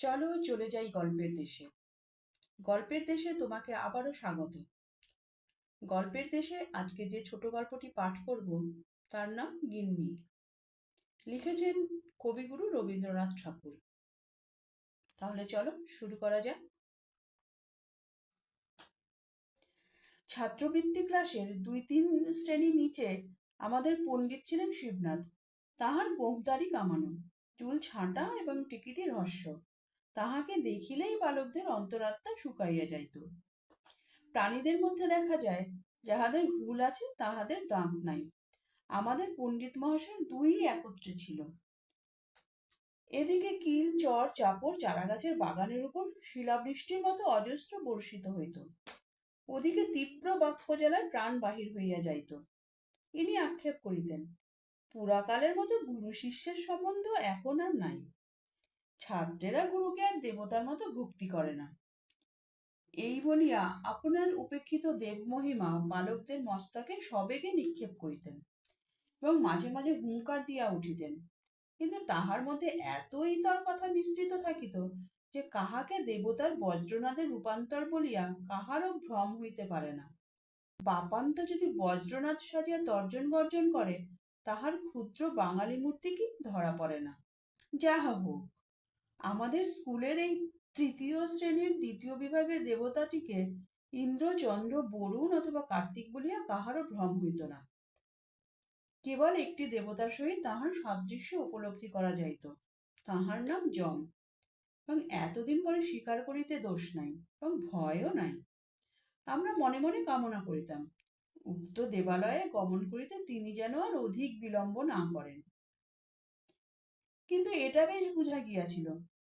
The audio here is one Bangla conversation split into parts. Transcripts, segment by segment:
চলো চলে যাই গল্পের দেশে। গল্পের দেশে তোমাকে আবারও স্বাগত। গল্পের দেশে আজকে যে ছোট গল্পটি পাঠ করব, তার নাম গিন্নি। লিখেছেন কবিগুরু রবীন্দ্রনাথ ঠাকুর। তাহলে চলো শুরু করা যাক। ছাত্রবৃত্তি ক্লাসের দুই তিন শ্রেণি নিচে আমাদের পণ্ডিত ছিলেন শিবনাথ। তাহার গোঁফদাড়ি কামানো, চুল ছাঁটা এবং টিকিটি রহস্য। তাহাকে দেখিলেই বালকদের অন্তরাত্মা শুকাইয়া যাইত। প্রাণীদের মধ্যে দেখা যায়, যাহাদের হুল আছে তাহাদের দাঁত নাই। আমাদের পণ্ডিত মহাশয় দুই একত্রে ছিল। এদিকে কিল, চর, চাপড়, চারাগাছের বাগানের উপর শিলাবৃষ্টির মতো অজস্র বর্ষিত হইত। ওদিকে তীব্র বাক্য জেলায় প্রাণ বাহির হইয়া যাইত। ইনি আক্ষেপ করিতেন, পুরাকালের মতো গুরু শিষ্যের সম্বন্ধ এখন আর নাই। ছাত্রেরা গুরুকে আর দেবতার মতো ভক্তি করে না। এই বলিয়া আপনার উপেক্ষিত দেব মহিমা বালকদের মস্তকে সবেগে নিক্ষেপ করিতেন এবং মাঝে মাঝে হুঙ্কার দিয়া উঠিতেন। কিন্তু তাহার মধ্যে এতই তার কথা বিস্তৃত থাকিত যে কাহাকে দেবতার বজ্রনাথের রূপান্তর বলিয়া কাহারও ভ্রম হইতে পারে না। বাপান্ত যদি বজ্রনাথ সাজিয়া তর্জন গর্জন করে, তাহার ক্ষুদ্র বাঙালি মূর্তি কি ধরা পড়ে না। যাহা হোক আমাদের স্কুলের এই তৃতীয় শ্রেণির দ্বিতীয় বিভাগের দেবতাটিকে ইন্দ্র চন্দ্র বরুণ অথবা কার্তিক বলিয়া কাহারও ভ্রম হইত না। কেবল একটি দেবতার সহিত তাহার সাদৃশ্য উপলব্ধি করা যাইত। তাহার নাম যম। এবং এতদিন পরে স্বীকার করিতে দোষ নাই এবং ভয়ও নাই। আমরা মনে মনে কামনা করিতাম, উক্ত দেবালয়ে গমন করিতে তিনি যেন আর অধিক বিলম্ব না করেন। কিন্তু এটা বেশ বুঝা গিয়াছিল।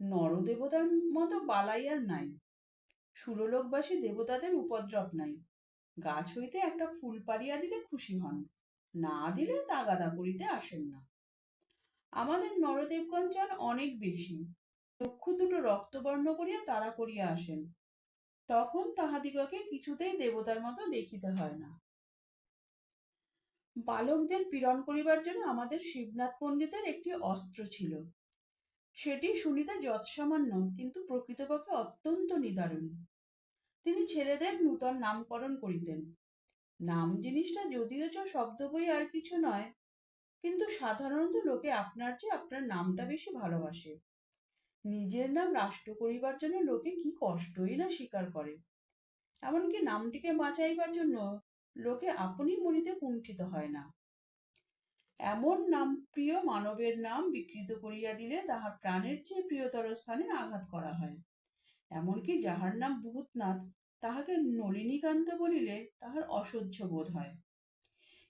নরদেবতার মতো বালাই আর নাই। সুরলোকবাসী দেবতাদের উপদ্রব নাই। গাছ হইতে একটা ফুল পাড়িয়া দিলে খুশি হন। না দিলে তাগাদা করিতে আসেন না। আমাদের নরদেবগণ চান অনেক বেশি। চক্ষু দুটো রক্তবর্ণ করিয়া তারা করিয়া আসেন। তখন তাহাদিগকে কিছুতেই দেবতার মতো দেখিতে হয় না। বালকদের পীড়ন করিবার জন্য আমাদের শিবনাথ পণ্ডিতের একটি অস্ত্র ছিল। সেটি শুনিতে যৎসামান্য, কিন্তু প্রকৃতপক্ষে অত্যন্ত নিদারুণ। তিনি ছেলেদের নূতন নামকরণ করিতেন। নাম জিনিসটা যদিও চ শব্দ বই আর কিছু নয়, কিন্তু সাধারণত লোকে আপনার চেয়ে আপনার নামটা বেশি ভালোবাসে। নিজের নাম রাষ্ট্র করিবার জন্য লোকে কি কষ্টই না স্বীকার করে। এমনকি নামটিকে বাঁচাইবার জন্য লোকে আপনি মরিতে কুণ্ঠিত হয় না। এমন নাম প্রিয় মানবের নাম বিকৃত করিয়া দিলে তাহার প্রাণের চেয়ে প্রিয়তর স্থানে আঘাত করা হয়। এমনকি যাহার নাম ভূতনাথ, তাহাকে নলিনীকান্ত বলিলে তাহার অসহ্য বোধ হয়।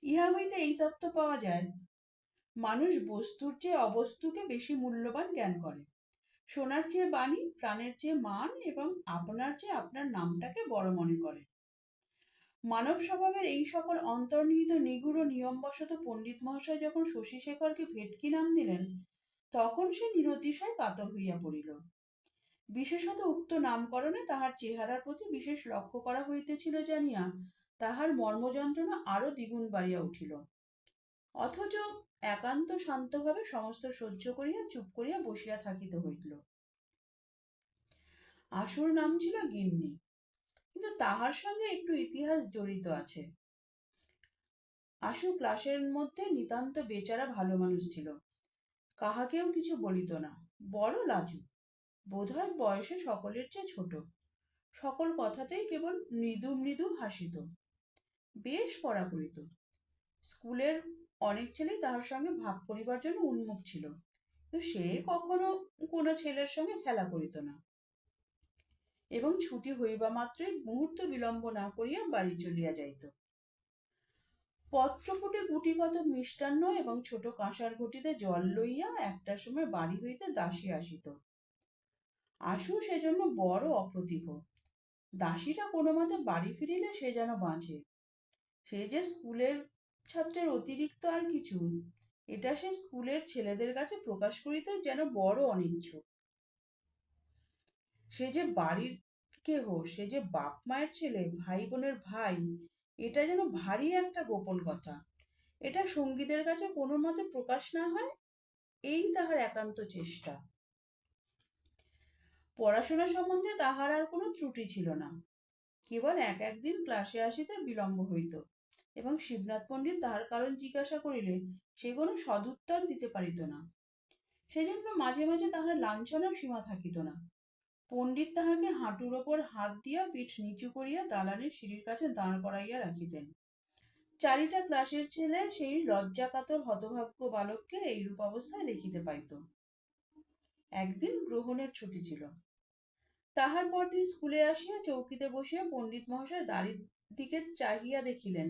ইহা হইতে এই তত্ত্ব পাওয়া যায়, মানুষ বস্তুর চেয়ে অবস্তুকে বেশি মূল্যবান জ্ঞান করে। সোনার চেয়ে বাণী, প্রাণের চেয়ে মান এবং আপনার চেয়ে আপনার নামটাকে বড় মনে করে। মানব স্বভাবের এই সকল অন্তর্নিহিত নিগুড় নিয়মবশত পণ্ডিত মহাশয় যখন শশী শেখরকে ভেটকি নাম দিলেন, তখন সে নিরতিশয় কাতর হইয়া পড়িল। বিশেষত উক্ত নামকরণে তাহার চেহারার প্রতি বিশেষ লক্ষ্য করা হইতেছিল জানিয়া তাহার মর্মযন্ত্রণা আরও দ্বিগুণ বাড়িয়া উঠিল। অথচ একান্ত শান্তভাবে সমস্ত সহ্য করিয়া চুপ করিয়া বসিয়া থাকিতে হইল। আসল নাম ছিল গিন্নি। কিন্তু তাহার সঙ্গে একটু ইতিহাস জড়িত আছে। আশু ক্লাসের মধ্যে নিতান্ত বেচারা ভালো মানুষ ছিল। কাহাকেও কিছু বলিত না। বড় লাজুক। বোধহয় বয়সে সকলের চেয়ে ছোট। সকল কথাতেই কেবল মৃদু মৃদু হাসিত। বেশ পড়া করিত। স্কুলের অনেক ছেলেই তাহার সঙ্গে ভাব করিবার জন্য উন্মুখ ছিল। কিন্তু সে কখনো কোনো ছেলের সঙ্গে খেলা করিত না। এবং ছুটি হইবা মাত্রই মুহূর্ত বিলম্ব না করিয়া বাড়ি চলিয়া যাইত। পত্রপুটে গুটিগত মিষ্টান্ন এবং ছোট কাঁসার ঘটিতে জল লইয়া একটার সময় বাড়ি হইতে দাসী আসিত। আশু সেজন্য বড় অপ্রতিভ। দাসীরা কোনো মতে বাড়ি ফিরিলে সে যেন বাঁচে। সে যে স্কুলের ছাত্রের অতিরিক্ত আর কিছু, এটা সে স্কুলের ছেলেদের কাছে প্রকাশ করিতে যেন বড় অনিচ্ছুক। সে যে বাড়ির কেহ সে যে বাপ মায়ের ছেলে, ভাই বোনের ভাই, এটা যেন ভারী একটা গোপন কথা। এটা সঙ্গীদের কাছে কোনো মতে প্রকাশ না হয়? এই তাহার একান্ত চেষ্টা। পড়াশোনা সম্বন্ধে তাহার আর কোনো ত্রুটি ছিল না। কেবল এক একদিন ক্লাসে আসিতে বিলম্ব হইত এবং শিবনাথ পণ্ডিত তাহার কারণ জিজ্ঞাসা করিলে সে কোনো সদুত্তর দিতে পারিত না। সেজন্য মাঝে মাঝে তাহার লাঞ্ছনার সীমা থাকিত না। পণ্ডিত তাহাকে হাঁটুর ওপর হাত দিয়া পিঠ নিচু করিয়া দালানের সিঁড়ির কাছে দাঁড় করাইয়া রাখিতেন। চারিটা ক্লাসের ছেলে সেই লজ্জাকাতর হতভাগ্য বালককে এইরূপ অবস্থায় দেখিতে পাইত। একদিন গ্রহণের ছুটি ছিল। তাহার পর তিনি স্কুলে আসিয়া চৌকিতে বসিয়া পণ্ডিত মহাশয় দাড়ির দিকে চাহিয়া দেখিলেন,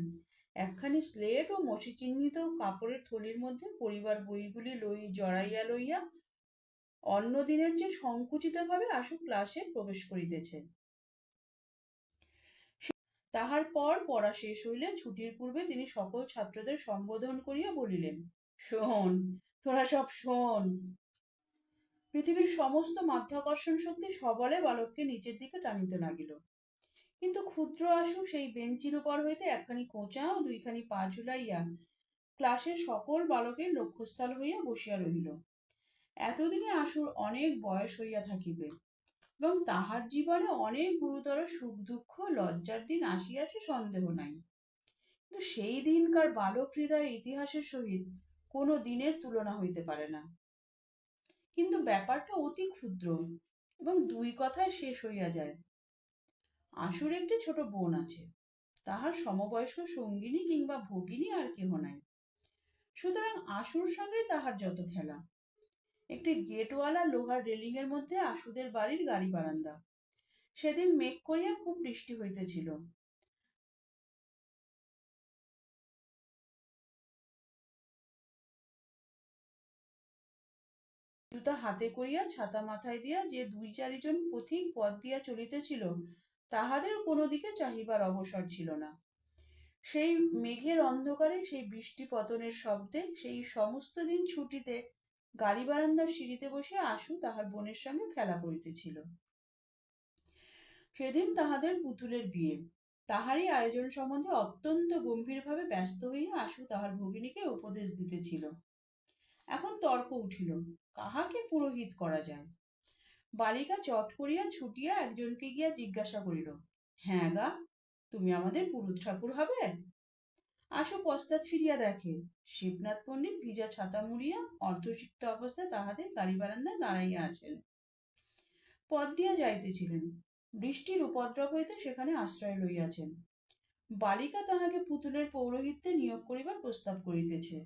একখানি স্লেট ও মসি চিহ্নিত কাপড়ের থলির মধ্যে পরিবার বইগুলি লই জড়াইয়া লইয়া অন্য দিনের চেয়ে সংকুচিত ভাবে আশু ক্লাসে প্রবেশ করিতেছে। তাহার পর পড়া শেষ হইলে ছুটির পূর্বে তিনি সকল ছাত্রদের সম্বোধন করিয়া বলিলেন, শোন, তোরা সব শোন। পৃথিবীর সমস্ত মাধ্যাকর্ষণ শক্তি সবলে বালককে নিচের দিকে টানিতে লাগিল। কিন্তু ক্ষুদ্র আশু সেই বেঞ্চির উপর হইতে একখানি কোঁচা ও দুইখানি পা ঝুলাইয়া ক্লাসের সকল বালকের লক্ষ্যস্থল হইয়া বসিয়া রহিল। এতদিনে আশুর অনেক বয়স হইয়া থাকিবে এবং তাহার জীবনে অনেক গুরুতর সুখ দুঃখ, লজ্জার দিন আসিয়াছে, সন্দেহ নাই। কিন্তু সেই দিনকার বালক হৃদয়ের ইতিহাসের সহিত কোনো দিনের তুলনা হইতে পারে না। কিন্তু ব্যাপারটা অতি ক্ষুদ্র এবং দুই কথায় শেষ হইয়া যায়। আশুর একটি ছোট বোন আছে, তাহার সমবয়স্ক সঙ্গিনী কিংবা ভগিনী আর কেহ নাই। সুতরাং আশুর সঙ্গে তাহার যত খেলা। একটি গেটওয়ালা লোহার রেলিং এর মধ্যে আশুদের বাড়ির গাড়ি বারান্দা। সেদিন মেঘ করিয়া খুব বৃষ্টি হইতেছিল। জুতা হাতে করিয়া ছাতা মাথায় দিয়া যে দুই চারিজন পথিক পথ দিয়া চলিতেছিল, তাহাদের কোনো দিকে চাহিবার অবসর ছিল না। সেই মেঘের অন্ধকারে সেই বৃষ্টি পতনের শব্দে সেই সমস্ত দিন ছুটিতে গাড়ি বারান্দার সিঁড়িতে বসে আশু তাহার বোনের সঙ্গে খেলা করিতেছিল। সেদিন তাহাদের পুতুলের বিয়ে। তাহারই আয়োজন সম্বন্ধে অত্যন্ত গম্ভীরভাবে ব্যস্ত হইয়া আশু তাহার ভগিনীকে উপদেশ দিতেছিল। এখন তর্ক উঠিল, কাহাকে পুরোহিত করা যায়? বালিকা চট করিয়া ছুটিয়া একজনকে গিয়া জিজ্ঞাসা করিল হ্যাঁ গা, তুমি আমাদের পুরুত ঠাকুর হবে? আশু পশ্চাৎ ফিরিয়া দেখে। শিবনাথ পণ্ডিত ভিজা ছাতা মুড়িয়া অর্ধসিক্ত অবস্থায় তাহাদের গাড়ি বারান্দায় দাঁড়াইয়া আছেন। পথ দিয়া যাইতেছিলেন। বৃষ্টির উপদ্রব হইতে সেখানে আশ্রয় লইয়াছেন। বালিকা তাহাকে পুতুলের পৌরোহিত্যে নিয়োগ করিবার প্রস্তাব করিতেছে।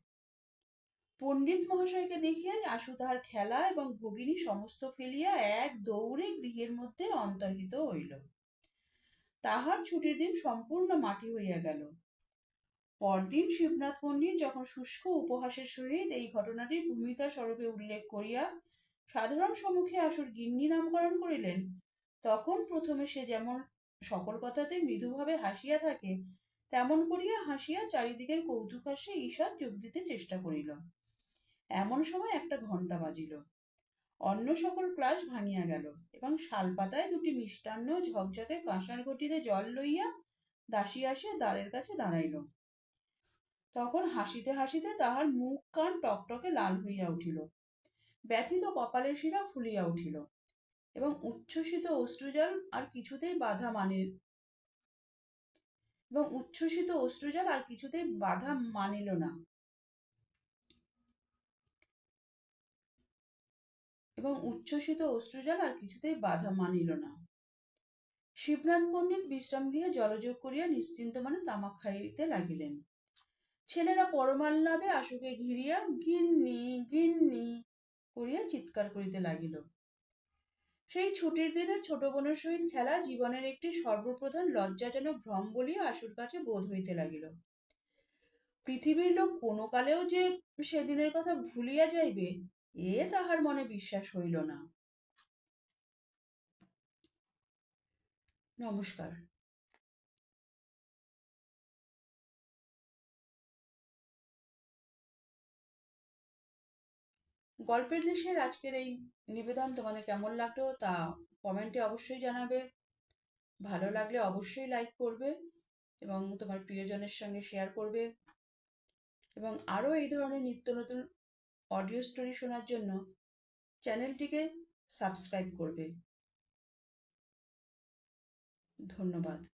পণ্ডিত মহাশয়কে দেখিয়া আশু তাহার খেলা এবং ভগিনী সমস্ত ফেলিয়া এক দৌড়ে গৃহের মধ্যে অন্তর্হিত হইল। তাহার ছুটির দিন সম্পূর্ণ মাটি হইয়া গেল। পরদিন শিবনাথ পণ্ডিত যখন শুষ্ক উপহাসের সহিত এই ঘটনাটির ভূমিকা স্বরূপে উল্লেখ করিয়া সাধারণ সম্মুখে আসুর গিন্নি নামকরণ করিলেন, তখন প্রথমে সে যেমন সকল কথাতে মৃদুভাবে হাসিয়া থাকে, তেমন করিয়া হাসিয়া চারিদিকের কৌতুক হাসে ঈষৎ যোগ দিতে চেষ্টা করিল। এমন সময় একটা ঘণ্টা বাজিল। অন্য সকল ক্লাস ভাঙিয়া গেল এবং শালপাতায় দুটি মিষ্টান্ন ঝকঝকে কাঁসার ঘটিতে জল লইয়া দাসী আসিয়া দ্বারের কাছে দাঁড়াইল। তখন হাসিতে হাসিতে তাহার মুখ কান টকটকে লাল হইয়া উঠিল। ব্যথিত কপালের শিরা ফুলিয়া উঠিল এবং উচ্ছ্বসিত অশ্রুজল আর কিছুতেই বাধা মানে এবং উচ্ছ্বসিত অশ্রুজল আর কিছুতেই বাধা মানিল না। এবং উচ্ছ্বসিত অশ্রুজল আর কিছুতেই বাধা মানিল না। শিবনাথ পণ্ডিত বিশ্রাম গৃহে জলযোগ করিয়া নিশ্চিন্ত মানে তামাক খাইতে লাগিলেন। ছেলেরা পরমাহ্লাদে আশুকে ঘিরিয়া গিন্নি গিন্নি করিয়া চিৎকার করিতে লাগিল। সেই ছুটির দিনের ছোট বোনের সহিত খেলা জীবনের একটি সর্বপ্রধান লজ্জাজনক ভ্রম বলিয়া আশুর কাছে বোধ হইতে লাগিল। পৃথিবীর লোক কোনো কালেও যে সেদিনের কথা ভুলিয়া যাইবে, এ তাহার মনে বিশ্বাস হইল না। নমস্কার। গল্পের দেশের আজকের এই নিবেদন তোমাদের কেমন লাগল তা কমেন্টে অবশ্যই জানাবে। ভালো লাগলে অবশ্যই লাইক করবে এবং তোমার প্রিয়জনের সঙ্গে শেয়ার করবে। এবং আরও এই ধরনের নিত্য নতুন অডিও স্টোরি শোনার জন্য চ্যানেলটিকে সাবস্ক্রাইব করবে। ধন্যবাদ।